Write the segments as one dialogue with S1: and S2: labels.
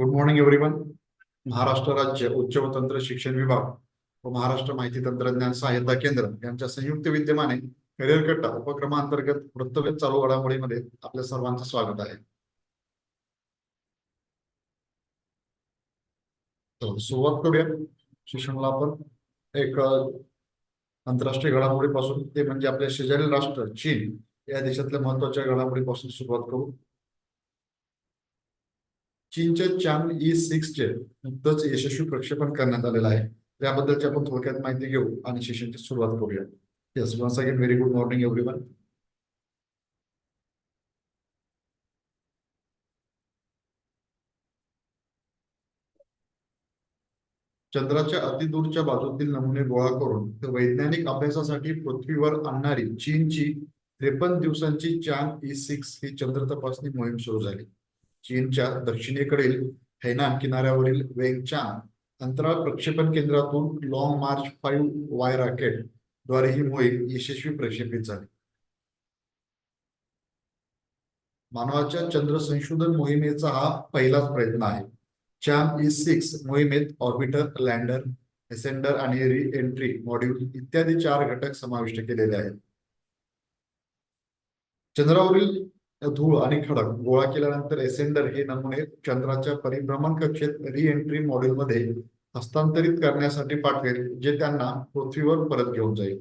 S1: Good morning everyone Maharashtra राज्य उच्च व तंत्र शिक्षण विभाग व महाराष्ट्र माहिती तंत्रज्ञान सहायता केंद्र यांच्या संयुक्त विद्यमाने करिअर कट्टा उपक्रमांतर्गत वृत्तवेध चालू घडामोडीमध्ये आपल्या सर्वांचं स्वागत आहे. सुरुवात करूया. शिक्षणाला आपण एक आंतरराष्ट्रीय घडामोडीपासून ते म्हणजे आपल्या शेजारील राष्ट्र चीन या देशातल्या महत्त्वाच्या घडामोडीपासून सुरुवात करू. चीनच्या चांग ई सिक्स चे नुकतंच यशस्वी प्रक्षेपण करण्यात आलेलं आहे. त्याबद्दलची आपण थोडक्यात माहिती घेऊ आणि सेशनची सुरुवात करूया. Yes once again very good morning everyone चंद्राच्या अतिदूरच्या बाजूतील नमुने गोळा करून ते वैज्ञानिक अभ्यासासाठी पृथ्वीवर आणणारी चीनची त्रेपन्न दिवसांची चांग ई सिक्स ही चंद्र तपासणी मोहीम सुरू झाली. चीनच्या दक्षिणेकडील हैनान किनाऱ्यावरील वेंगचांग अंतराळ प्रक्षेपण केंद्रातून लॉंग मार्च फाईव्ह वाय रॉकेटद्वारे ही मोहीम यशस्वी प्रक्षेपित झाली. मानवाच्या चंद्र संशोधन मोहिमेचा हा पहिलाच प्रयत्न आहे. चांग ई सिक्स मोहिमेत ऑर्बिटर लँडर एसेंडर आणि री एंट्री मॉड्यूल इत्यादी चार घटक समाविष्ट केलेले आहेत. चंद्रावरील धूळ आणि खडक गोळा केल्यानंतर एसेंडर हे नमुने चंद्राच्या परिभ्रमण कक्षेत री एंट्री मध्ये हस्तांतरित करण्यासाठी पाठवेल जे त्यांना पृथ्वीवर परत घेऊन जाईल.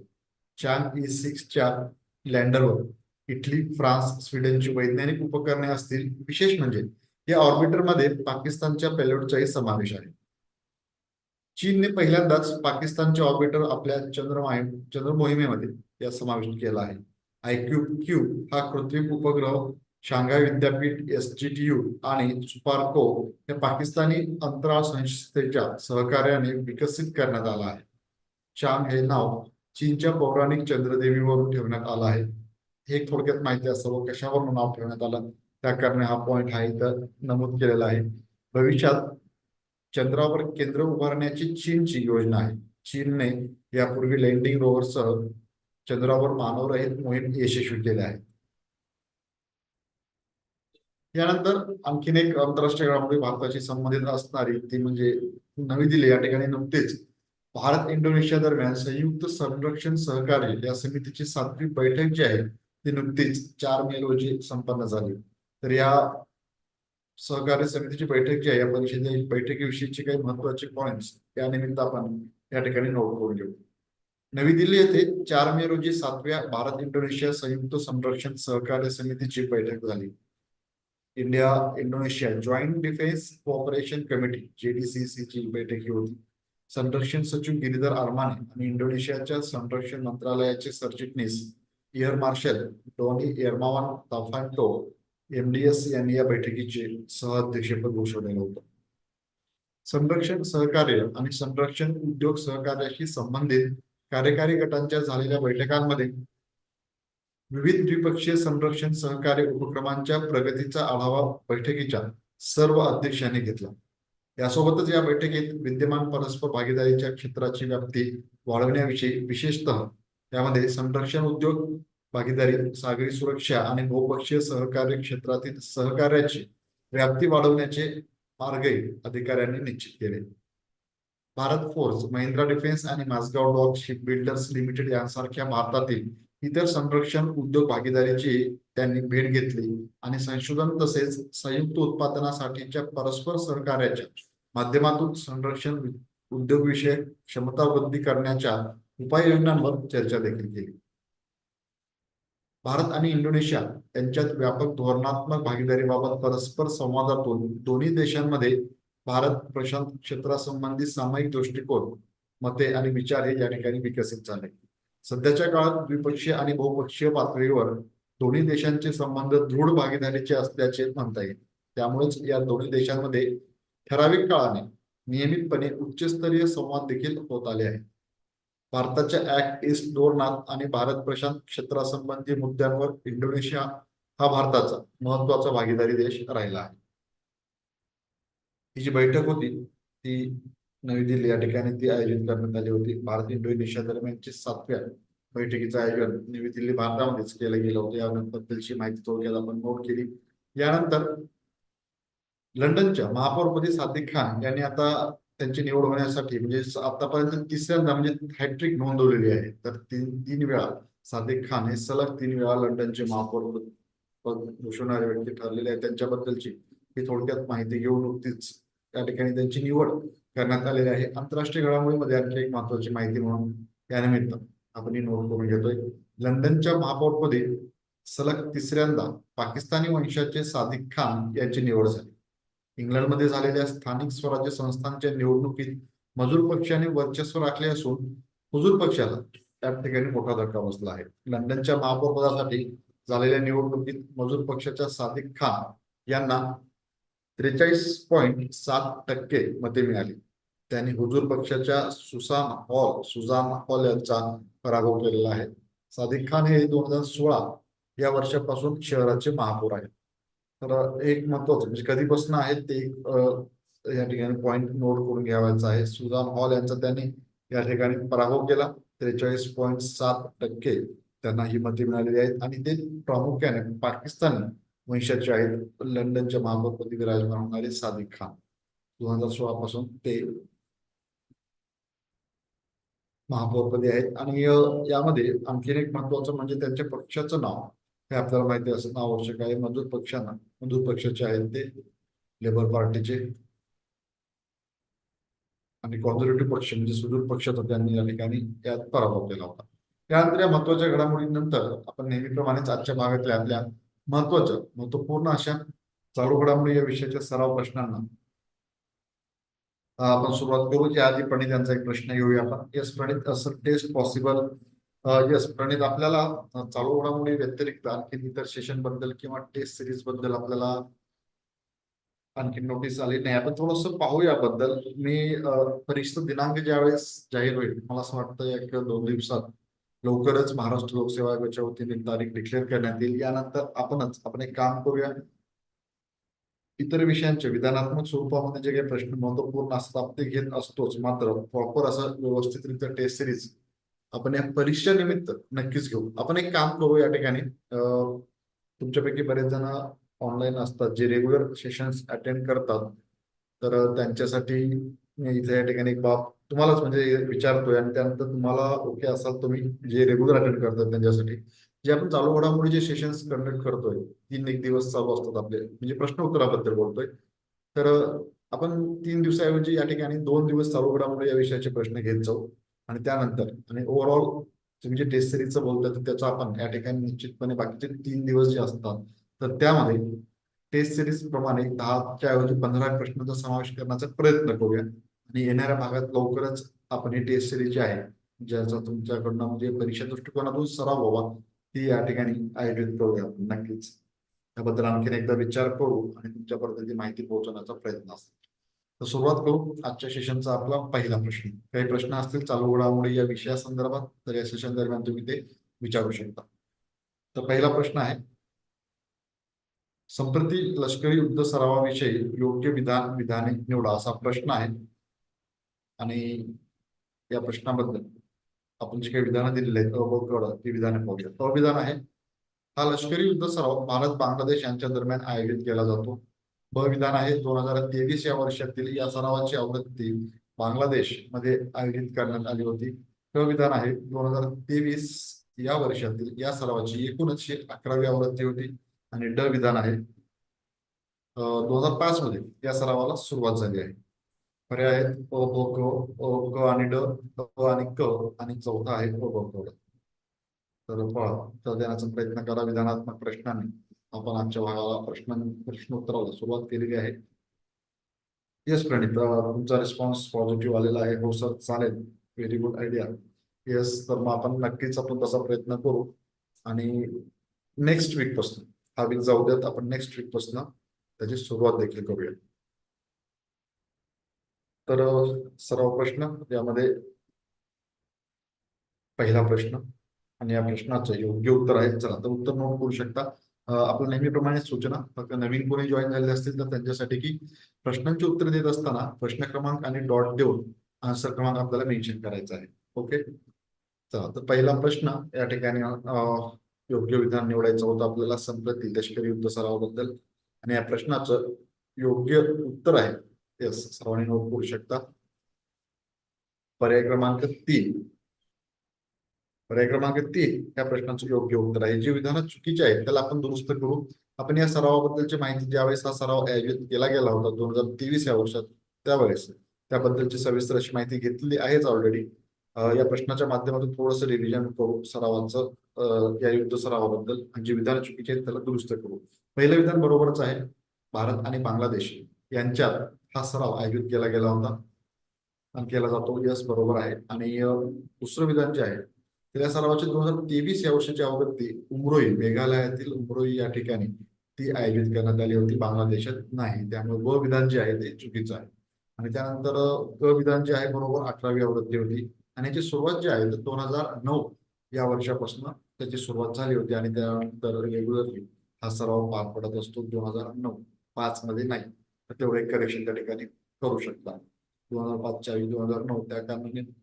S1: चांग ई सिक्सच्या लँडरवर. इटली फ्रान्स स्वीडनची वैज्ञानिक उपकरणे असतील. विशेष म्हणजे या ऑर्बिटरमध्ये पाकिस्तानच्या पेलोडचाही समावेश आहे. चीनने पहिल्यांदाच पाकिस्तानचे ऑर्बिटर आपल्या चंद्रमाही चंद्र मोहिमेमध्ये या समाविष्ट केला आहे. आयक्यू क्यू हा कृत्रिम उपग्रह शांघाय विद्यापीठ एस जी टी यू आणि सुपार्को या पाकिस्तानी अंतराळ संस्थेच्या सहकार्याने विकसित करण्यात आला आहे. चांग हे नाव चीनच्या पौराणिक चंद्रदेवीवरून ठेवण्यात आलं आहे. हे थोडक्यात माहिती असावं कशावरून नाव ठेवण्यात आलं त्या कारणे हा पॉइंट हा इथं नमूद केलेला आहे. भविष्यात चंद्रावर केंद्र उभारण्याची चीनची योजना आहे. चीनने यापूर्वी लँडिंग रोवरसह चंद्रावर मानवरहित मोहीम यशस्वी केली आहे. यानंतर आणखीन एक आंतरराष्ट्रीय घडामोडी भारताशी संबंधित असणारी ती म्हणजे नवी दिल्ली. या ठिकाणी नुकतेच भारत इंडोनेशिया दरम्यान संयुक्त संरक्षण सहकार्य या समितीची सातवी बैठक जी आहे ती नुकतीच चार मे रोजी संपन्न झाली. तर या सहकार्य समितीची बैठक जी आहे या परिषदे बैठकीविषयीचे काही महत्त्वाचे पॉइंट्स या निमित्त आपण या ठिकाणी नोट करून घेऊ. नवी दिल्ली येथे चार मे रोजी सातव्या भारत इंडोनेशिया संयुक्त संरक्षण सहकार्य समितीची बैठक झाली. India Indonesia joint defence cooperation committee JDCC ची बैठक ही होती. संरक्षण सचिव गिरीधर आरमाने आणि इंडोनेशियाच्या संरक्षण मंत्रालयाचे सरचिटणीस air marshal Donny Ermawan Taufanto MDS यांनी या बैठकीचे सहअध्यक्षपद भूषवलेलं होतं. संरक्षण सहकार्य आणि संरक्षण उद्योग सहकार्याशी संबंधित कार्यकारी गटांच्या झालेल्या बैठकांमध्ये विविध द्विपक्षीय संरक्षण सहकार्य उपक्रमांच्या प्रगतीचा आढावा बैठकीच्या सर्व अध्यक्षांनी घेतला. यासोबतच या बैठकीत विद्यमान परस्पर भागीदारीच्या क्षेत्राची व्याप्ती वाढवण्याविषयी विशेषतः यामध्ये संरक्षण उद्योग भागीदारी सागरी सुरक्षा आणि बहुपक्षीय सहकार्य क्षेत्रातील सहकार्याची व्याप्ती वाढवण्याचे मार्गही अधिकाऱ्यांनी निश्चित केले. भारत फोर्स महिंद्रा डिफेन्स आणि Mazagon dock ship builders limited यांसारख्या भारतातील इतर संरक्षण उद्योग भागीदारीची त्यांनी भेट घेतली आणि संशोधन तसेच संयुक्त उत्पादनासाठीच्या परस्पर सहकार्याच्या माध्यमातून संरक्षण उद्योग विषयक क्षमता वृद्धी करण्याच्या उपाययोजनांवर चर्चा देखील केली. भारत आणि इंडोनेशिया यांच्यात व्यापक धोरणात्मक भागीदारीबाबत परस्पर संवादातून दोन्ही देशांमध्ये भारत प्रशांत क्षेत्रासंबंधी सामायिक दृष्टिकोन मते आणि विचार हे या ठिकाणी विकसित झाले. सध्याच्या काळात द्विपक्षीय आणि बहुपक्षीय पातळीवर दोन्ही देशांचे संबंध दृढ भागीदारीचे असल्याचे म्हणता येईल. त्यामुळेच या दोन्ही देशांमध्ये ठराविक काळाने नियमितपणे उच्चस्तरीय संवाद देखील होत आले आहेत. भारताच्या ऍक्ट ईस्ट धोरणात आणि भारत प्रशांत क्षेत्रासंबंधी मुद्द्यांवर इंडोनेशिया हा भारताचा महत्त्वाचा भागीदारी देश राहिला आहे. ही जी बैठक होती ती नवी दिल्ली या ठिकाणी ती आयोजित करण्यात आली होती. भारत इंडोनेशिया दरम्यानची सातव्या बैठकीचं आयोजन नवी दिल्ली भारतामध्येच केलं गेलं होतं. याबद्दलची माहिती थोडक्यात आपण नोट केली. यानंतर लंडनच्या महापौरपदी सादिक खान यांनी आता त्यांची निवड होण्यासाठी म्हणजे आतापर्यंत तिसऱ्यांदा म्हणजे हॅट्रिक नोंदवलेली आहे. तर तीन तीन वेळा सादिक खान हे सलग तीन वेळा लंडनचे महापौर पद- पद भूषवणारे व्यक्ती ठरलेले आहेत त्यांच्याबद्दलची ही थोडक्यात माहिती घेऊन नुकतीच त्या ठिकाणी त्यांची निवड करण्यात आलेली आहे. आंतरराष्ट्रीय घडामोडीमध्ये आणखी एक महत्वाची माहिती म्हणून त्यानिमित्त आपण ही नोंद करून घेतोय. लंडनच्या महापौरपदी सलग तिसऱ्यांदा पाकिस्तानी वंशाचे सादिक खान यांची निवड झाली. इंग्लंडमध्ये झालेल्या स्थानिक स्वराज्य संस्थांच्या निवडणुकीत मजूर पक्षाने वर्चस्व राखले असून हुजूर पक्षाला त्या ठिकाणी मोठा धक्का बसला आहे. लंडनच्या महापौर पदासाठी झालेल्या निवडणुकीत मजूर पक्षाच्या सादिक खान यांना त्रेचाळीस पॉईंट सात टक्के मते मिळाली. त्यांनी हुजूर पक्षाच्या सुसान हॉल सुजान हॉल यांचा पराभव केलेला आहे. सादिक खान हे दोन हजार सोळा या वर्षापासून शहराचे महापौर आहेत. तर एक महत्वाचं म्हणजे कधीपासून आहेत ते एक, या ठिकाणी पॉईंट नोट करून घ्यावायचा आहे. सुजान हॉल यांचा त्यांनी या ठिकाणी पराभव केला. त्रेचाळीस पॉईंट सात टक्के त्यांना ही मते मिळालेली आहेत. आणि ते प्रामुख्याने पाकिस्तानी वंशाचे आहेत. लंडनच्या महापौरपदी विराजमान होणारे सादिक खान. दोन हजार सोळा पासून ते महापौरपदी आहेत. आणि यामध्ये आणखीन एक महत्वाचं म्हणजे त्यांच्या पक्षाचं नाव. हे आपल्याला माहिती असणं आवश्यक आहे. मजूर पक्षानं मजूर पक्षाचे आहेत ते. लेबर पार्टीचे. आणि कॉन्झर्वेटिव्ह पक्ष म्हणजे सुदूर पक्ष होता त्यांनी या ठिकाणी यात पराभव केला होता. त्यानंतर या महत्त्वाच्या घडामोडीनंतर आपण नेहमीप्रमाणेच आजच्या भागातल्या आपल्या महत्त्वाच्या महत्त्वपूर्ण अशा चालू घडामोडी या विषयाच्या सराव प्रश्नांना आपण सुरुवात करू. याआधी प्रणित यांचा एक प्रश्न घेऊया आपण. येस प्रणित असं टेस्ट पॉसिबल येस प्रणित आपल्याला चालू घडामोडी व्यतिरिक्त आणखी इतर सेशनबद्दल किंवा टेस्ट सिरीजबद्दल आपल्याला आणखी नोटीस आली नाही. आपण थोडस पाहू याबद्दल मी परीक्षा दिनांक ज्यावेळेस जाहीर होईल मला असं वाटतं एक किंवा दोन दिवसात लवकरच महाराष्ट्र लोकसेवा आयोगाच्या वतीने तारीख डिक्लेअर करण्यात येईल. यानंतर आपणच आपण एक काम करूया. इतर विषयांचे विधानात्मक स्वरूपामध्ये जे काही प्रश्न महत्त्वपूर्ण असतात ते घेत असतोच. मात्र प्रॉपर असं व्यवस्थितरित्या टेस्ट सिरीज आपण या परीक्षा निमित्त नक्कीच घेऊ. आपण एक काम करू या ठिकाणी. तुमच्यापैकी बरेच जण ऑनलाईन असतात जे रेग्युलर सेशन्स अटेंड करतात. तर त्यांच्यासाठी मी इथे या ठिकाणी एक बाब तुम्हालाच म्हणजे विचारतोय आणि त्यानंतर तुम्हाला ओके असाल तुम्ही जे रेग्युलर अटेंड करतात त्यांच्यासाठी जे आपण चालू घडामोडी जे सेशन्स कंडक्ट करतोय तीन एक दिवस चालू असतात आपले म्हणजे प्रश्न उत्तराबद्दल बोलतोय. तर आपण तीन दिवसाऐवजी या ठिकाणी दोन दिवस चालू घडामोडी या विषयाचे प्रश्न घेत जाऊ आणि त्यानंतर आणि ओव्हरऑल तुम्ही जे टेस्ट सिरीजचं बोलताय तर त्याचा आपण या ठिकाणी निश्चितपणे बाकीचे तीन दिवस जे असतात तर त्यामध्ये टेस्ट सिरीज प्रमाणे दहाच्या ऐवजी पंधरा प्रश्नांचा समावेश करण्याचा प्रयत्न करूया. आणि येणाऱ्या भागात लवकरच आपण ही टेस्ट सिरीज जी आहे ज्याचा तुमच्याकडनं म्हणजे परीक्षा दृष्टिकोनातून सराव व्हावा ती या ठिकाणी आयोजित करूया आपण नक्कीच. त्याबद्दल आणखीन एकदा विचार करू आणि तुमच्यापर्यंत ती माहिती पोहोचवण्याचा प्रयत्न असेल. तर सुरुवात करू आजच्या सेशनचा आपला पहिला प्रश्न. काही प्रश्न असतील चालू घडामोडी या विषयासंदर्भात तर या सेशन दरम्यान तुम्ही ते विचारू शकता. तर पहिला प्रश्न आहे संप्रती लष्करी युद्ध सरावाविषयी योग्य विधान विधाने निवडा असा प्रश्न आहे. आणि या प्रश्नाबद्दल आपण जे काही विधानं दिलेली आहेत अ ती विधाने पाहूया अविधान आहे हा लष्करी युद्ध सराव भारत बांगलादेश यांच्या दरम्यान आयोजित केला जातो. ब विधान आहे दोन हजार तेवीस या वर्षातील या सरावाची आवृत्ती बांगलादेशमध्ये आयोजित करण्यात आली होती. क विधान आहे दोन हजार तेवीस या वर्षातील या सरावाची एकूणशे अकरावी आवृत्ती होती आणि ड विधान आहे दोन हजार पाच मध्ये या सरावाला सुरुवात झाली आहे. पर्याय आहेत ओ ब क ओ क आणि ड अ आणि क आणि चौथा आहे ओ ब तर पहा उत्तर देण्याचा प्रयत्न करा विधानात्मक प्रश्नांनी. आपण आमच्या भागाला प्रश्न प्रश्नोत्तराला सुरुवात केलेली आहे. येस प्रणित तुमचा रिस्पॉन्स पॉझिटिव्ह आलेला आहे. हो सर चालेल. व्हेरी गुड आयडिया येस तर मग आपण नक्कीच आपण तसा प्रयत्न करू. आणि नेक्स्ट वीकपासून हा वीक जाऊ देत आपण नेक्स्ट वीकपासून त्याची सुरुवात देखील करूया. तर सर्व सराव प्रश्न यामध्ये पहिला प्रश्न आणि या प्रश्नाचं योग्य उत्तर आहे. चला तर उत्तर नोट करू शकता. आपण नेहमीप्रमाणे सूचना फक्त नवीन कोणी जॉईन झालेले असतील तर त्यांच्यासाठी की प्रश्नांची उत्तर देत असताना प्रश्न क्रमांक आणि डॉट देऊन आन्सर क्रमांक आपल्याला मेन्शन करायचा आहे. ओके चला तर पहिला प्रश्न या ठिकाणी योग्य विधान निवडायचं होतं आपल्याला संप्रती लष्करी युद्ध सरावाबद्दल आणि या प्रश्नाचं योग्य उत्तर आहे. येस सर्वांनी नोट करू शकता. पर्याय क्रमांक तीन. पर्याय क्रमांक तीन या प्रश्नाचं योग्य उत्तर आहे. जी विधानं चुकीची आहेत त्याला आपण दुरुस्त करू. आपण या सरावाबद्दलची माहिती ज्यावेळेस हा सराव आयोजित केला गेला होता दोन हजार तेवीस या वर्षात त्यावेळेस त्याबद्दलची सविस्तर अशी माहिती घेतलेली आहेच ऑलरेडी या प्रश्नाच्या माध्यमातून थोडंसं रिव्हिजन करू सरावांचं या युद्ध सरावाबद्दल. आणि जी विधान चुकीचे आहेत त्याला दुरुस्त करू. पहिलं विधान बरोबरच आहे भारत आणि बांगलादेश. यांच्यात हा सराव आयोजित केला गेला होता. आणि केला जातो. यस बरोबर आहे. आणि दुसरं विधान जे आहे तर या सरावाची दोन हजार तेवीस या वर्षाची आवृत्ती उमरोई मेघालयातील उमरोई या ठिकाणी ती आयोजित करण्यात आली होती. बांगलादेशात नाही. त्यामुळे व विधान जे आहे ते चुकीचं आहे. आणि त्यानंतर क विधान जे आहे बरोबर अठरावी आवृत्ती होती. आणि याची सुरुवात जी आहे तर दोन हजार नऊ या वर्षापासून त्याची सुरुवात झाली होती. आणि त्यानंतर रेग्युलरली हा सराव पार पडत असतो. दोन हजार नऊ पाच मध्ये नाही. तेवढे करेक्शन त्या ठिकाणी करू शकता. दोन हजार पाच चाळीस दोन हजार नऊ त्या कारणाने ब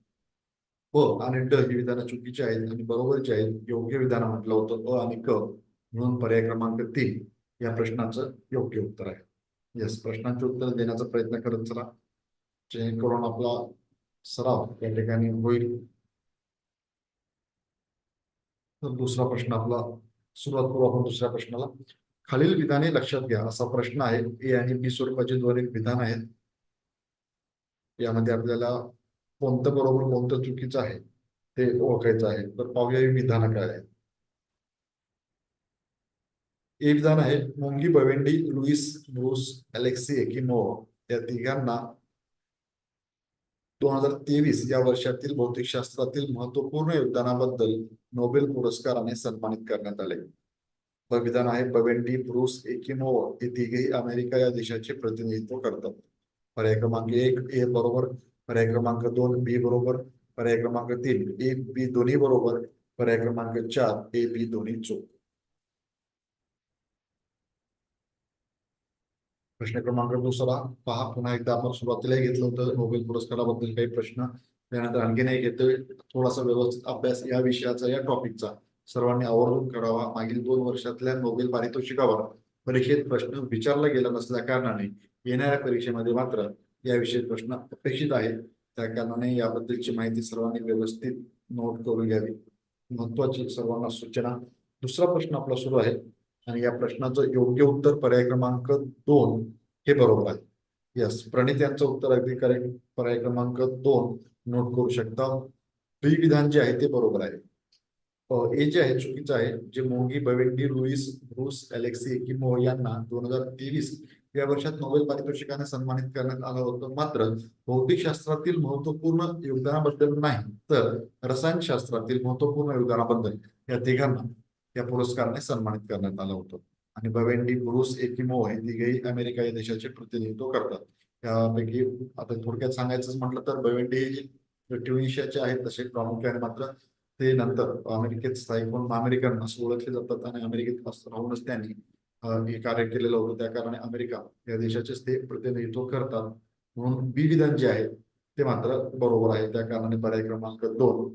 S1: हो, आणि ड ही विधानं चुकीची आहेत आणि बरोबरची आहेत. योग्य विधान म्हटलं होतं अ आणि क म्हणून पर्याय क्रमांक तीन या प्रश्नाचं योग्य उत्तर आहे. येस प्रश्नांचे उत्तर देण्याचा प्रयत्न करत चला. जेणेकरून आपला सराव या ठिकाणी होईल. तर दुसरा प्रश्न आपला सुरुवात करू आपण दुसऱ्या प्रश्नाला. खालील विधाने लक्षात घ्या. असा प्रश्न आहे. ए आणि बी स्वरूपाचे दोन एक विधान आहेत. यामध्ये आपल्याला कोणतं बरोबर कोणतं चुकीचं आहे ते ओळखायचं आहे. तर पाहूया विधान काय आहेत. ए विधान आहे. Moungi Bawendi Louis Brus Alexei Ekimov या तिघांना दोन हजार तेवीस या वर्षातील भौतिकशास्त्रातील महत्त्वपूर्ण योगदानाबद्दल नोबेल पुरस्काराने सन्मानित करण्यात आले. विधान आहे. बवेंडी ब्रूस एकिमोव हे तिघेही अमेरिका या देशाचे प्रतिनिधित्व करतात. पर्याय क्रमांक एक, ए बरोबर. पर्याय क्रमांक दोन, बी बरोबर. पर्याय क्रमांक तीन, ए, बी दोन्ही बरोबर. पर्याय क्रमांक चार, ए, बी दोन्ही चूक. प्रश्न क्रमांक दुसरा. पहा, पुन्हा एकदा आपण सुरुवातीला घेतलं होतं. नोबेल पुरस्काराबद्दल काही प्रश्न. त्यानंतर आणखीन एक येतोय. थोडासा व्यवस्थित अभ्यास या विषयाचा, या टॉपिकचा सर्वांनी आवर्जून करावा. मागील दोन वर्षातल्या नोबेल पारितोषिकावर परीक्षेत प्रश्न विचारला गेला नसल्या कारणाने येणाऱ्या परीक्षेमध्ये मात्र याविषयी प्रश्न अपेक्षित आहेत. त्या कारणाने याबद्दलची माहिती सर्वांनी व्यवस्थित नोट करून घ्यावी. महत्वाची सर्वांना सूचना. दुसरा प्रश्न आपला सुरू आहे आणि या प्रश्नाचं योग्य उत्तर पर्याय क्रमांक दोन हे बरोबर आहे. यस प्रणित यांचं उत्तर अगदी करेक्ट पर्याय क्रमांक दोन नोट करू शकता. विधान जे आहे ते बरोबर आहे. ए जे आहे चुकीचं आहे जे Moungi Bawendi Louis Brus Alexei Ekimov यांना दोन हजार तेवीस या वर्षात नोबेल पारितोषिकाने सन्मानित करण्यात आलं होतं. मात्र भौतिकशास्त्रातील महत्त्वपूर्ण योगदानाबद्दल नाही तर रसायनशास्त्रातील महत्त्वपूर्ण योगदानाबद्दल या तिघांना या पुरस्काराने सन्मानित करण्यात आलं होतं. आणि बवेंडी ब्रूस एकिमो हे तिघेही अमेरिका या देशाचे प्रतिनिधित्व करतात. त्यापैकी आता थोडक्यात सांगायचं म्हटलं तर बवेंडी हे जे ट्युनिशियाचे आहेत तसे प्रामुख्याने मात्र ते नंतर अमेरिकेत स्थायिक म्हणून अमेरिकन असं ओळखले जातात आणि अमेरिकेत राहूनच त्यांनी हे कार्य केलेलं होतं. त्या कारणाने अमेरिका या देशाचेच ते प्रतिनिधित्व करतात. म्हणून बी विधान जे आहे ते मात्र बरोबर आहे त्या कारणाने पर्याय क्रमांक दोन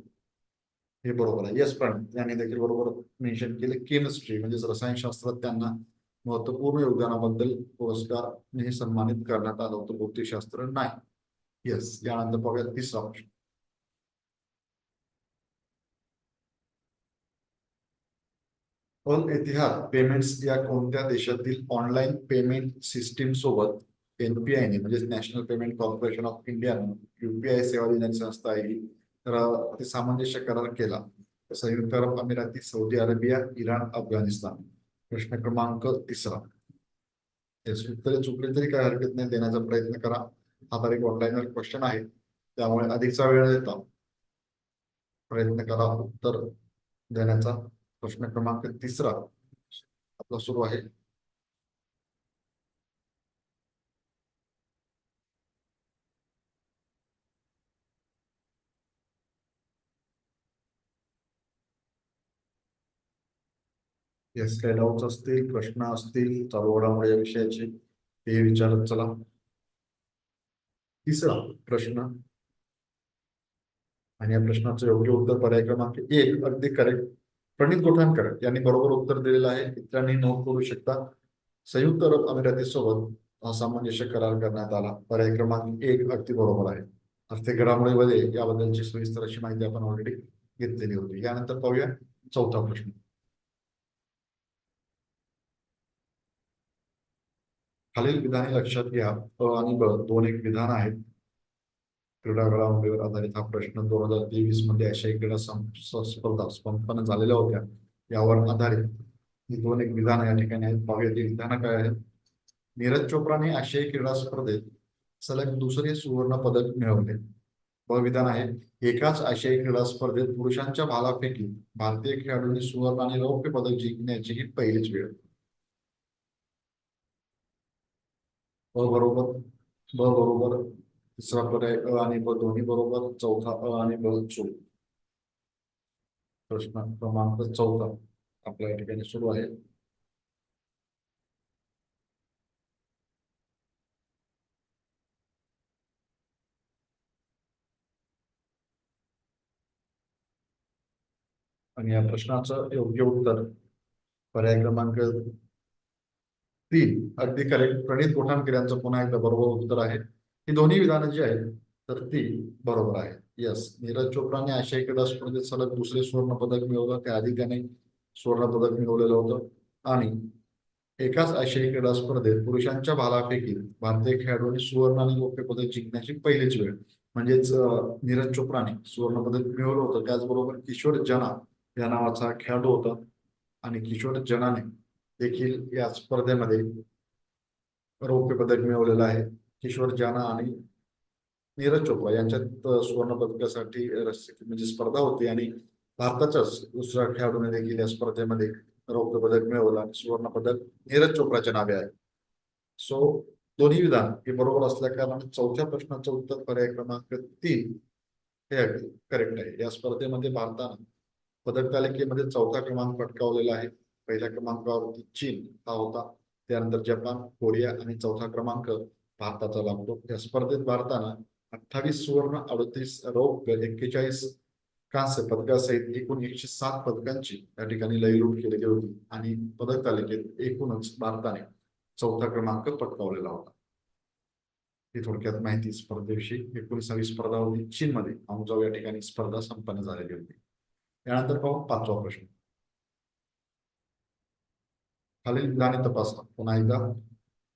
S1: हे बरोबर आहे. यस पण यांनी देखील बरोबर मेन्शन केले. केमिस्ट्री म्हणजेच रसायनशास्त्रात त्यांना महत्त्वपूर्ण योगदानाबद्दल पुरस्कार हे सन्मानित करण्यात आलं होतं. भौतिकशास्त्र नाही. येस यानंतर बघा तिसरा प्रश्न. अल इतिहास पेमेंट्स या कोणत्या देशातील ऑनलाईन पेमेंट सिस्टीम सोबत एनपीआय ने म्हणजे national payment corporation of India UPI सेवा देण्याची संस्था आहे तर ते सामंजस्य करार केला. संयुक्त अरब अमिराती सौदी अरेबिया इराण अफगाणिस्तान. प्रश्न क्रमांक तिसरा. उत्तरे चुकले तरी काय हरकत नाही देण्याचा प्रयत्न करा. हा तर एक ऑनलाईनवर क्वेश्चन आहे त्यामुळे अधिकचा वेळ देता. प्रयत्न करा उत्तर देण्याचा. प्रश्न क्रमांक तिसरा आपला सुरू आहे. येस काही डाऊट्स असतील प्रश्न असतील चालू घडामोडी या विषयाचे ते विचारत चला. तिसरा प्रश्न. आणि या प्रश्नाचं योग्य उत्तर पर्याय क्रमांक एक अगदी करेक्ट प्रणित गोठाणकर यांनी बरोबर उत्तर दिलेलं आहे. इतरांनी नोंद करू शकता. संयुक्त अरब अमिरातीसोबत असामंजस्य करार करण्यात आला. पर्याय क्रमांक एक अगदी बरोबर आहे. आर्थिक घडामोडीमध्ये याबद्दलची सविस्तर अशी माहिती आपण ऑलरेडी घेतलेली होती. यानंतर पाहूया चौथा प्रश्न. खालील विधाने लक्षात घ्या. अ आणि ब दोन एक विधान आहेत. क्रीडा घडामोडीवर आधारित हा प्रश्न दोन हजार तेवीसमध्ये आशियाई क्रीडा स्पर्धा संपन्न झालेल्या होत्या. यावर आधारित ही दोन एक विधानं या ठिकाणी आहेत. पाहूया ती विधानं काय आहेत. नीरज चोप्राने आशियाई क्रीडा स्पर्धेत सलग दुसरे सुवर्ण पदक मिळवले. ब विधान आहे एकाच आशियाई क्रीडा स्पर्धेत पुरुषांच्या भालाफेकीत भारतीय खेळाडूंनी सुवर्ण आणि रौप्य पदक जिंकण्याची ही पहिलीच वेळ. अ बरोबर ब बरोबर तिसरा पर्याय अ आणि ब दोन्ही बरोबर चौथा अ आणि ब चो. प्रश्न क्रमांक चौथा आपल्या या ठिकाणी सुरू आहे. आणि या प्रश्नाचं योग्य उत्तर पर्याय क्रमांक तीन. अगदी करेक्ट प्रणित गोठाणकर यांचं पुन्हा एकदा बरोबर उत्तर आहे. ही दोन्ही विधानं जी आहेत तर ती बरोबर आहे यस नीरज चोप्राने आशियाई क्रीडा स्पर्धेत सलग दुसरे सुवर्ण पदक मिळवलं त्याआधी त्याने सुवर्ण पदक मिळवलेलं होतं. आणि एकाच आशियाई क्रीडा स्पर्धेत पुरुषांच्या भालाफेकीत भारतीय खेळाडूंनी सुवर्ण आणि रौप्य पदक जिंकण्याची पहिलीच वेळ. म्हणजेच नीरज चोप्राने सुवर्ण पदक मिळवलं होतं. त्याचबरोबर किशोर जना या नावाचा खेळाडू होता. आणि किशोर जनाने देखील या स्पर्धेमध्ये रौप्य पदक मिळवलेलं आहे. किशोर जाना आणि नीरज चोप्रा यांच्यात सुवर्ण पदकासाठी म्हणजे स्पर्धा होती आणि भारताच्याच दुसऱ्या खेळाडूने देखील या स्पर्धेमध्ये रौप्य पदक मिळवलं आणि सुवर्ण पदक नीरज चोप्राच्या नावे आहे. सो दोन्ही विधान हे बरोबर असल्या कारणाने चौथ्या प्रश्नाचं उत्तर पर्याय क्रमांक तीन हे करेक्ट आहे. या स्पर्धेमध्ये भारतानं पदक तालिकेमध्ये चौथा क्रमांक पटकावलेला आहे. पहिल्या क्रमांकावरती चीन हा होता. त्यानंतर जपान कोरिया आणि चौथा क्रमांक भारताचा लागतो या स्पर्धेत भारतानं अठ्ठावीस सुवर्ण अडतीस रौप्य एक्केचाळीस कांस्य पदकासहित एकूण एकशे सात पदकांची या ठिकाणी लयलूट केलेली होती. आणि पदक तालिकेत एकूणच भारताने चौथा क्रमांक पटकावलेला होता. ही थोडक्यात माहिती स्पर्धेविषयी. एकोणीसावी स्पर्धा होती. चीनमध्ये आमजाव या ठिकाणी स्पर्धा संपन्न झालेली होती. यानंतर पाहू पाचवा प्रश्न. खालील विधाने तपासा. पुन्हा एकदा.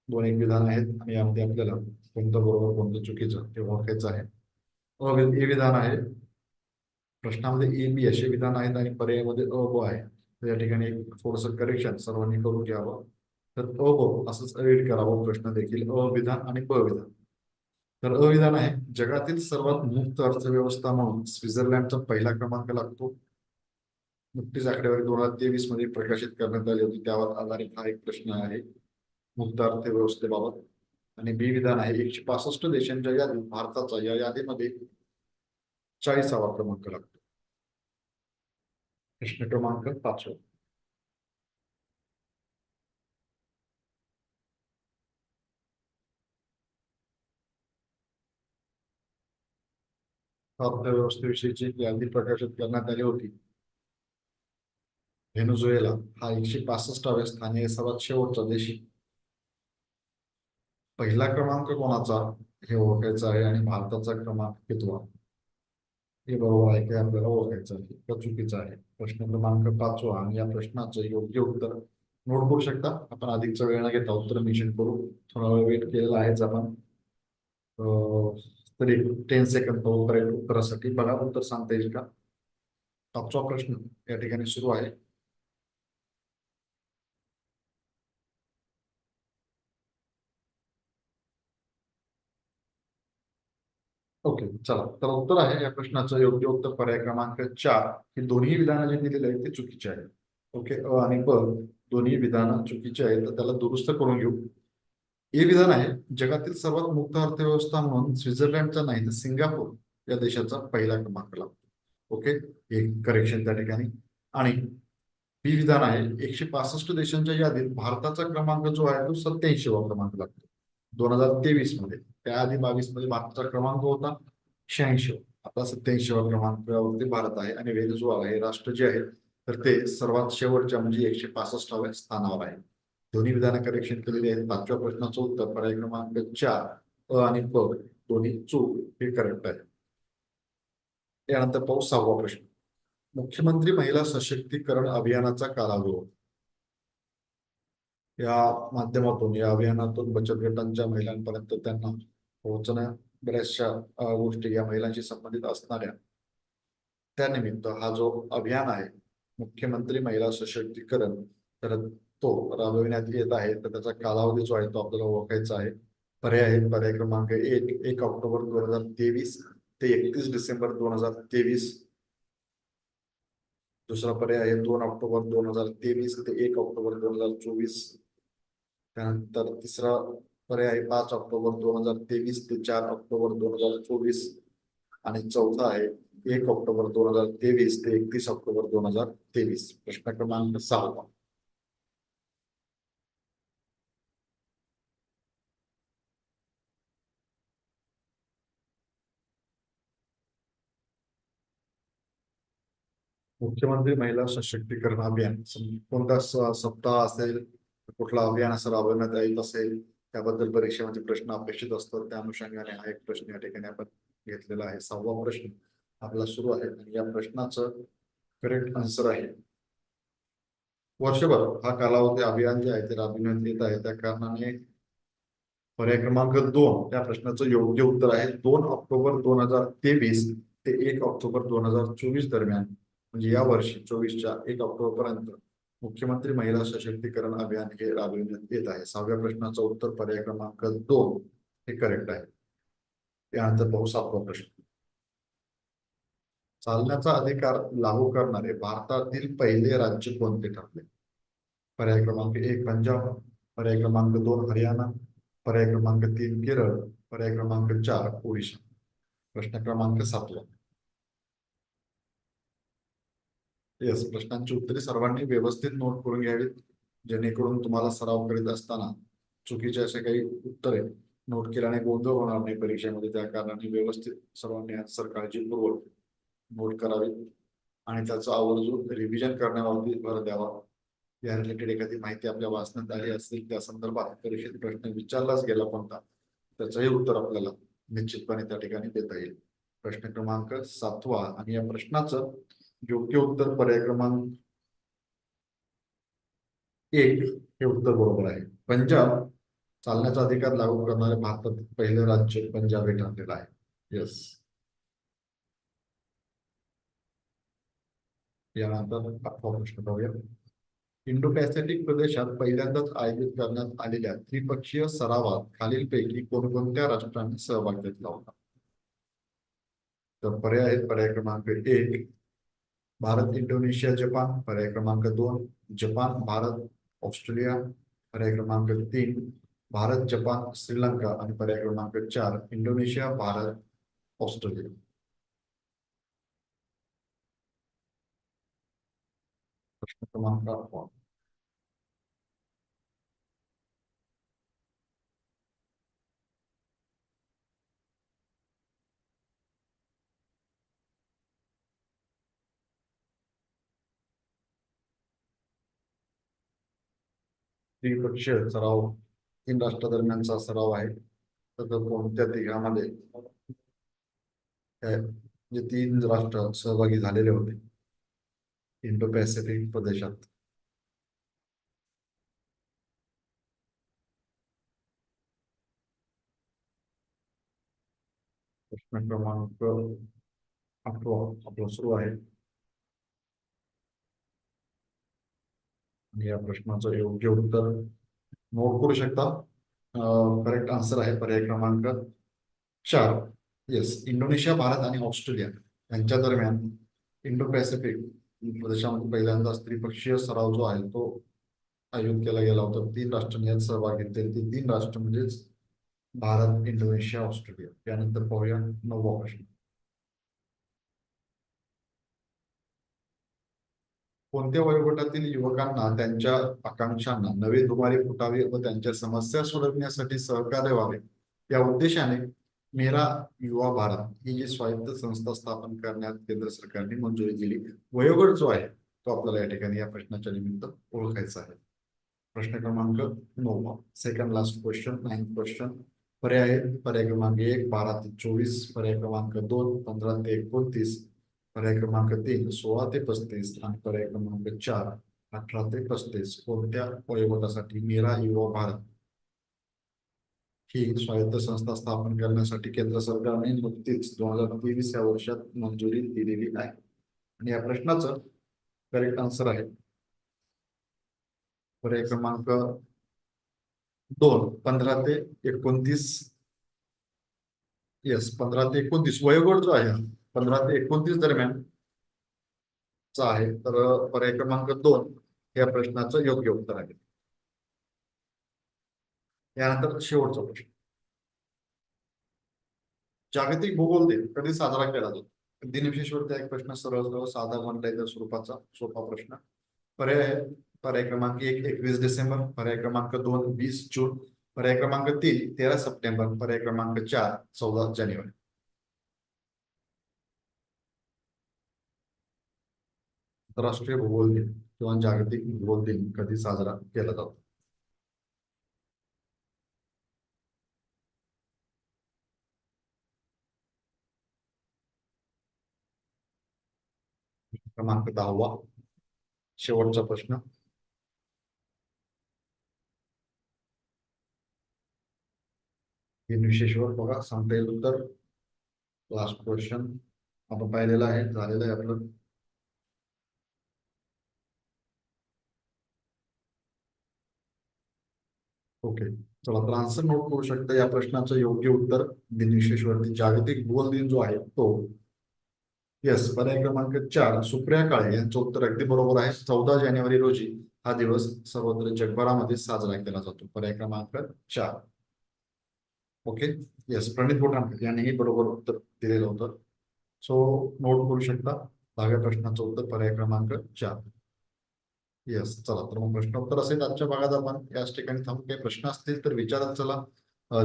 S1: दोन एक विधान आहेत आणि यामध्ये आपल्याला कोणतं बरोबर कोणतं चुकीचं हे ओळखायचं आहे. अ हे विधान आहे. प्रश्नामध्ये ए बी असे विधान आहेत आणि पर्यायामध्ये अ ब आहे. तर या ठिकाणी एक थोडंसं करेक्शन सर्वांनी करून घ्यावं. तर अ ब असंच रीड करावं प्रश्न देखील. अ विधान आणि ब विधान. तर अ विधान आहे जगातील सर्वात मुक्त अर्थव्यवस्था म्हणून स्वित्झर्लंडचा पहिला क्रमांक लागतो. नुकतीच आकडेवारी दोन हजार तेवीसमध्ये प्रकाशित करण्यात आली होती. त्यावर आधारित हा एक प्रश्न आहे. मुक्त अर्थव्यवस्थेबाबत आणि बी विधान आहे एकशे पासष्ट देशांच्या यादीत भारताचा या यादीमध्ये चाळीसावा क्रमांक लागतो. प्रश्न क्रमांक पाचवा अर्थव्यवस्थेविषयीची यादी प्रकाशित करण्यात आली होती. व्हेनेझुएला हा एकशे पासष्टाव्या स्थानी सर्वात शेवटचा देश पहिला क्रमांक कोणाचा हे ओळखायचं आहे आणि भारताचा क्रमांक कितवा? हे बरोबर आहे की आपल्याला ओळखायचं आहे का चुकीचं आहे. प्रश्न क्रमांक पाचवा आणि या प्रश्नाचं योग्य उत्तर नोट करू शकता? आपण अधिकचा वेळ न घेता उत्तर मिशन करू. थोडा वेळ वेट केलेला आहेच आपण. तरी टेन सेकंद पाहू उत्तरासाठी बघा उत्तर सांगता येईल का? पाचवा प्रश्न या ठिकाणी सुरू आहे. ओके चला. तर उत्तर आहे या प्रश्नाचं योग्य उत्तर पर्याय क्रमांक चार. ही दोन्ही विधानं जे दिलेली आहेत ते चुकीचे आहेत. ओके अ आणि ब दोन्ही विधानं चुकीचे आहेत तर त्याला दुरुस्त करून घेऊ. हे विधान आहे जगातील सर्वात मुक्त अर्थव्यवस्था म्हणून स्वित्झर्लंडचा नाही तर सिंगापूर या देशाचा पहिला क्रमांक लागतो. ओके हे करेक्शन त्या ठिकाणी. आणि बी विधान आहे एकशे पासष्ट देशांच्या यादीत भारताचा क्रमांक जो आहे तो सत्याऐंशीवा क्रमांक लागतो. दोन हजार तेवीसमध्ये. त्याआधी बावीसमध्ये भारताचा क्रमांक होता शहाऐंशी. आता सत्याऐंशीवा क्रमांकावरती भारत आहे आणि व्हेनेझुएला हे राष्ट्र जे आहे तर ते सर्वात शेवटच्या म्हणजे एकशे पासष्टाव्या स्थानावर आहे. दोन्ही विधानं करेक्शन केलेली आहेत. पाचव्या प्रश्नाचं उत्तर पर्याय क्रमांक चार अ आणि प दोन्ही चूक हे करेक्ट आहे. यानंतर पाऊस सहावा प्रश्न. मुख्यमंत्री महिला सशक्तीकरण अभियानाचा कालावधी. या माध्यमातून या अभियानातून बचत गटांच्या महिलांपर्यंत त्यांना पोहोचण्या बऱ्याचशा गोष्टी या महिलांशी संबंधित असणाऱ्या त्यानिमित्त हा जो अभियान आहे मुख्यमंत्री महिला सशक्तीकरण तर तो राबविण्यात येत आहे. तर त्याचा कालावधी जो आहे तो आपल्याला ओळखायचा आहे. पर्याय आहेत. पर्याय क्रमांक एक एक ऑक्टोबर दोन हजार तेवीस ते एकतीस डिसेंबर दोन हजार तेवीस. दुसरा पर्याय आहे दोन ऑक्टोबर दोन हजार तेवीस ते एक ऑक्टोबर दोन हजार चोवीस. त्यानंतर तिसरा पर्याय आहे पाच ऑक्टोबर दोन हजार तेवीस ते चार ऑक्टोबर दोन हजार चोवीस आणि चौथा आहे एक ऑक्टोबर दोन हजार तेवीस ते एकतीस ऑक्टोबर दोन हजार तेवीस. प्रश्न क्रमांक सहावा मुख्यमंत्री महिला सशक्तीकरण अभियान. कोणता सप्ताह असेल? कुठला अभियान असं राबवण्यात येत असेल त्याबद्दल परीक्षेमध्ये प्रश्न अपेक्षित असतात. त्या अनुषंगाने हा एक प्रश्न या ठिकाणी आपण घेतलेला आहे. सहावा प्रश्न आपला सुरू आहे आणि या प्रश्नाचं करेक्ट आन्सर आहे. वर्षभर हा कालावधी अभियान जे आहे ते राबविण्यात येत आहे. त्या कारणाने पर्याय क्रमांक दोन त्या प्रश्नाचं योग्य उत्तर आहे. दोन ऑक्टोबर दोन हजार तेवीस ते एक ऑक्टोबर दोन हजार चोवीस दरम्यान म्हणजे या वर्षी चोवीसच्या एक ऑक्टोबर पर्यंत मुख्यमंत्री महिला सशक्तीकरण अभियान हे राबविण्यात येत आहे. सहाव्या प्रश्नाचं उत्तर पर्याय क्रमांक दोन हे करेक्ट आहे. त्यानंतर पाहू सातवा प्रश्न. चालण्याचा अधिकार लागू करणारे भारतातील पहिले राज्य कोणते ठरले? पर्याय क्रमांक एक पंजाब पर्याय क्रमांक दोन हरियाणा पर्याय क्रमांक तीन केरळ पर्याय क्रमांक चार ओडिशा. प्रश्न क्रमांक सातवा. येस प्रश्नांची उत्तरे सर्वांनी व्यवस्थित नोट करून घ्यावीत. जेणेकरून तुम्हाला सराव करीत असताना चुकीचे असे काही उत्तरे नोट केल्याने गोंधळ होणार नाही परीक्षेमध्ये. त्या कारणाने व्यवस्थित सर्वांनी आन्सर काळजीपूर्वक नोट करावी आणि त्याचं आवर्जून रिव्हिजन करण्यावरती भर द्यावा. या रिलेटेड एखादी माहिती आपल्या वाचण्यात आली असेल त्या संदर्भात परीक्षेत प्रश्न विचारलाच गेला कोणता? त्याचंही उत्तर आपल्याला निश्चितपणे त्या ठिकाणी देता येईल. प्रश्न क्रमांक सातवा आणि या प्रश्नाचं योग्य उत्तर पर्याय क्रमांक एक हे उत्तर बरोबर आहे. पंजाब चालण्याचा अधिकार लागू करणारे भारतात पहिलं राज्य पंजाब हे ठरलेलं आहे. येस यानंतर आठवा प्रश्न पाहूया इंडो पॅसिफिक प्रदेशात पहिल्यांदाच आयोजित करण्यात आलेल्या त्रिपक्षीय सरावात खालीलपैकी कोणकोणत्या राष्ट्रांनी सहभाग घेतला होता? तर पर्याय आहेत पर्याय क्रमांक एक भारत, इंडोनेशिया, जपान, पर्याय क्रमांक दोन, जपान, भारत, ऑस्ट्रेलिया, पर्याय क्रमांक तीन, भारत, जपान, श्रीलंका आणि पर्याय क्रमांक चार, इंडोनेशिया, भारत, ऑस्ट्रेलिया. प्रश्न क्रमांक त्रिपक्षीय सराव तीन राष्ट्रादरम्यानचा सराव आहे. तर कोणत्या तिघामध्ये जे तीन राष्ट्र सहभागी झालेले होते. इंडो पॅसिफिक प्रदेशात. प्रश्न क्रमांक आठवा आपला सुरू आहे. आणि या प्रश्नाचं योग्य उत्तर नोट करू शकता. करेक्ट आन्सर आहे पर्याय क्रमांक चार. येस इंडोनेशिया भारत आणि ऑस्ट्रेलिया यांच्या दरम्यान इंडो पॅसिफिक प्रदेशामध्ये पहिल्यांदाच त्रिपक्षीय सराव जो आहे तो आयोजित केला गेला होता. तीन राष्ट्रांनी यात सहभाग घेतले ते तीन राष्ट्र म्हणजेच भारत इंडोनेशिया ऑस्ट्रेलिया. यानंतर पाहूया नववा प्रश्न. कोणत्या वयोगटातील युवकांना त्यांच्या आकांक्षांना नवे दुमारी फुटावे व त्यांच्या समस्या सोडवण्यासाठी सहकार्य व्हावे? या उद्देशाने मेरा युवा भारत ही जी स्वायत्त संस्था स्थापन करण्यात केंद्र सरकारने मंजुरी दिली. वयोगट जो आहे तो आपल्याला या ठिकाणी या प्रश्नाच्या निमित्त ओळखायचा आहे. प्रश्न क्रमांक नऊ second last question ninth question पर्याय पर्याय क्रमांक एक बारा ते चोवीस पर्याय क्रमांक दोन पंधरा ते एकोणतीस. पर्याय क्रमांक तीन सोळा ते पस्तीस आणि पर्याय क्रमांक चार अठरा ते पस्तीस. कोणत्या वयोगटासाठी मेरा युवा भारत? ही स्वायत्त संस्था स्थापन करण्यासाठी केंद्र सरकारने नुकतीच दोन हजार तेवीस या वर्षात मंजुरी दिलेली आहे. आणि या प्रश्नाचं करेक्ट आन्सर आहे. पर्याय क्रमांक दोन पंधरा ते एकोणतीस. येस पंधरा ते एकोणतीस. वयोगट जो आहे पंधरा ते एकोणतीस दरम्यान चा आहे. तर पर्याय क्रमांक दोन या प्रश्नाचं योग्य उत्तर आहे. यानंतर शेवटचा प्रश्न. जागतिक भूगोल दिन कधी साजरा केला जातो? दिनविशेषवरती एक प्रश्न सरळ सरळ साधा म्हणता स्वरूपाचा सोपा प्रश्न. पर्याय पर्याय क्रमांक एक एकवीस डिसेंबर. पर्याय क्रमांक दोन वीस जून. पर्याय क्रमांक तीन तेरा सप्टेंबर. पर्याय क्रमांक चार चौदा जानेवारी. राष्ट्रीय भूगोल दिन किंवा जागतिक भूगोल दिन कधी साजरा केला जातो? क्रमांक दहावा. शेवटचा प्रश्न. तीन विशेषवर बघा. सांगता येईल उत्तर. लास्ट क्वेश्चन आपण पाहिलेलं आहे. झालेलं आहे आपलं. ओके चला तर आन्सर नोट करू शकता या प्रश्नाचं योग्य उत्तर दिनविशेषवरती जागतिक भूगोल दिन जो आहे तो येस पर्याय क्रमांक चार सुप्रिया काळे यांचं उत्तर अगदी बरोबर आहे. चौदा जानेवारी रोजी हा दिवस सर्वत्र जगभरामध्ये साजरा केला जातो. पर्याय क्रमांक चार. ओके येस प्रणित बोटांकर यांनीही बरोबर उत्तर दिलेलं होतं. सो नोट करू शकता दहाव्या प्रश्नाचं उत्तर पर्याय क्रमांक चार. येस चला. तर मग प्रश्न उत्तर असेल आजच्या भागात आपण. याच ठिकाणी थांबून काही प्रश्न असतील तर विचारत चला.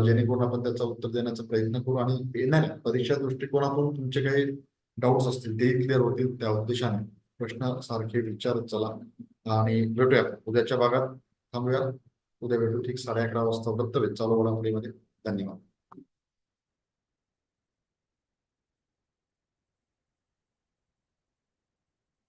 S1: जेणेकरून आपण त्याचा उत्तर देण्याचा प्रयत्न करू आणि येणाऱ्या परीक्षा दृष्टिकोनातून तुमचे काही डाऊट्स असतील ते क्लिअर होतील त्या उद्देशाने. प्रश्न सारखे विचारत चला. आणि भेटूया. उद्याच्या भागात थांबूया. उद्या भेटू. ठीक साडे अकरा वाजता वृत्तवेध. चालू घडामोडीमध्ये धन्यवाद.